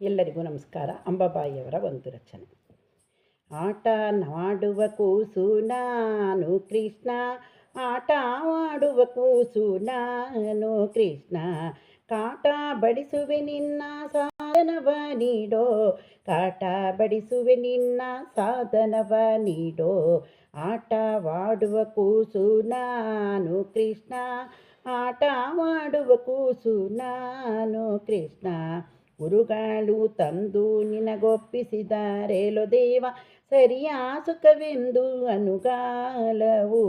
ಎಲ್ಲರಿಗೂ ನಮಸ್ಕಾರ. ಅಂಬಾಬಾಯಿಯವರ ಒಂದು ರಚನೆ. ಆಟ ನಾಡುವ ಕೂಸು ನಾನು ಕೃಷ್ಣ, ಆಟ ಆಡುವ ಕೂಸು ನಾನು ಕೃಷ್ಣ. ಕಾಟ ಬಡಿಸುವೆ ನಿನ್ನ ಸಾಧನವ ನೀಡೋ, ಕಾಟ ಬಡಿಸುವೆ ನಿನ್ನ ಸಾಧನವ ನೀಡೋ. ಆಟವಾಡುವ ಕೂಸು ನಾನು ಕೃಷ್ಣ ಆಟವಾಡುವ ಕೂಸು ನಾನು ಕೃಷ್ಣ. ಗುರುಗಳು ತಂದು ನಿನಗೊಪ್ಪಿಸಿದಾರೇಲೋ ದೇವ, ಸರಿಯ ಸುಖವೆಂದು ಅನುಗಾಲವು.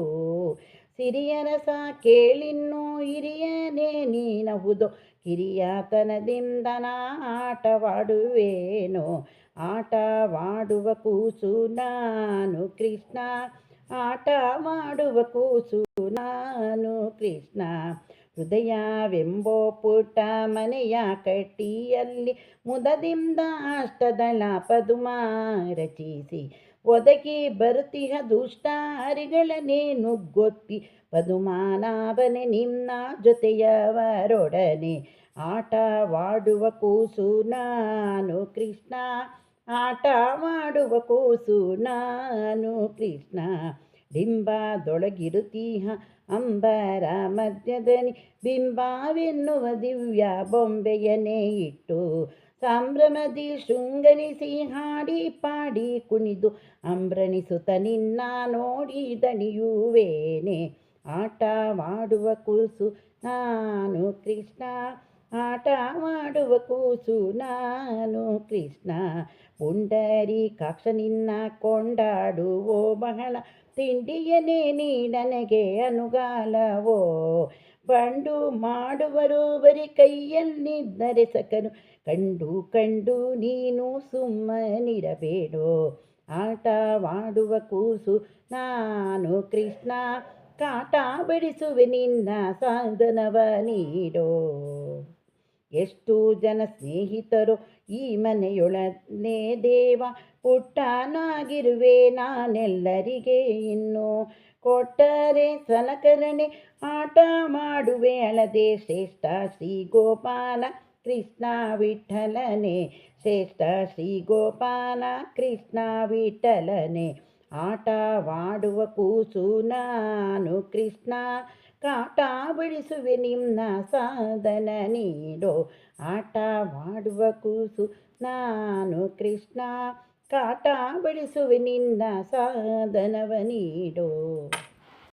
ಸಿರಿಯರಸ ಕೇಳಿನ್ನು ಹಿರಿಯನೇ ನೀನಹುದು, ಕಿರಿಯತನದಿಂದ ನಾ ಆಟವಾಡುವೇನೋ. ಆಟವಾಡುವ ಕೂಸು ನಾನು ಕೃಷ್ಣ, ಆಟವಾಡುವ ಕೂಸು ನಾನು ಕೃಷ್ಣ. ಹೃದಯವೆಂಬೋ ಪುಟ ಮನೆಯ ಕಟ್ಟಿಯಲ್ಲಿ ಮುದದಿಂದ ಅಷ್ಟದಳ ಪದುಮ ರಚಿಸಿ. ಒದಗಿ ಬರುತ್ತಿಹ ದುಷ್ಟ ಹರಿಗಳನ್ನೇ ನುಗ್ಗೊತ್ತಿ. ಪದುಮಾನಾವನೆ ನಿನ್ನ ಜೊತೆಯವರೊಡನೆ ಆಟವಾಡುವ ಕೂಸು ನಾನು ಕೃಷ್ಣ ಆಟವಾಡುವ ಕೂಸು ನಾನು ಕೃಷ್ಣ. ಡಿಂಬದೊಳಗಿರುತ್ತೀಹ ಅಂಬರ ಮಧ್ಯದನಿ ಬಿಂಬಾವೆನ್ನುವ ದಿವ್ಯ ಬೊಂಬೆಯನೇ ಇಟ್ಟು ಸಾಂಭ್ರಮದಿ ಶೃಂಗರಿಸಿ ಹಾಡಿ ಪಾಡಿ ಕುಣಿದು ಅಂಬ್ರಣಿಸುತ್ತ ನಿನ್ನ ನೋಡಿ ದಣಿಯುವೇನೆ. ಆಟವಾಡುವ ಕೂಸು ನಾನು ಕೃಷ್ಣ ಆಟ ಮಾಡುವ ಕೂಸು ನಾನು. ಕೃಷ್ಣ ಪುಂಡರಿ ಕಾಕ್ಷ ನಿನ್ನ ಕೊಂಡಾಡುವೋ ಬಹಳ ತಿಂಡಿಯನೇ ನೀ ನನಗೆ ಅನುಗಾಲವೋ. ಬಂಡು ಮಾಡುವರು ಬರಿ ಕೈಯಲ್ಲಿದ್ದರೆ ಸಕನು. ಕಂಡು ಕಂಡು ನೀನು ಸುಮ್ಮನಿರಬೇಡೋ. ಆಟವಾಡುವ ಕೂಸು ನಾನು. ಕೃಷ್ಣ ಕಾಟ ಬಡಿಸುವೆ ನಿನ್ನ ಸಾಧನವ ನೀಡೋ. ಎಷ್ಟು ಜನ ಸ್ನೇಹಿತರು ಈ ಮನೆಯೊಳನೆ ದೇವ ಪುಟ್ಟನಾಗಿರುವೆ ನಾನೆಲ್ಲರಿಗೆ ಇನ್ನು ಕೊಟ್ಟರೆ ಸಲಕರಣೆ ಆಟ ಮಾಡುವೆ ಅಳದೆ ಶ್ರೇಷ್ಠ ಶ್ರೀ ಗೋಪಾಲ ಕೃಷ್ಣ ವಿಠಲನೆ, ಶ್ರೇಷ್ಠ ಶ್ರೀ ಗೋಪಾಲ ಕೃಷ್ಣ ವಿಠಲನೆ. ಆಟವಾಡುವ ಕೂಸು ನಾನು ಕೃಷ್ಣ ಕಾಟ ಬಿಡಿಸುವೆ ನಿನ್ನ ಸಾಧನ ನೀಡೋ ಆಟವಾಡುವ ಕೂಸು ನಾನು ಕೃಷ್ಣ ಕಾಟ ಬಿಡಿಸುವೆ ನಿನ್ನ ಸಾಧನವ ನೀಡೋ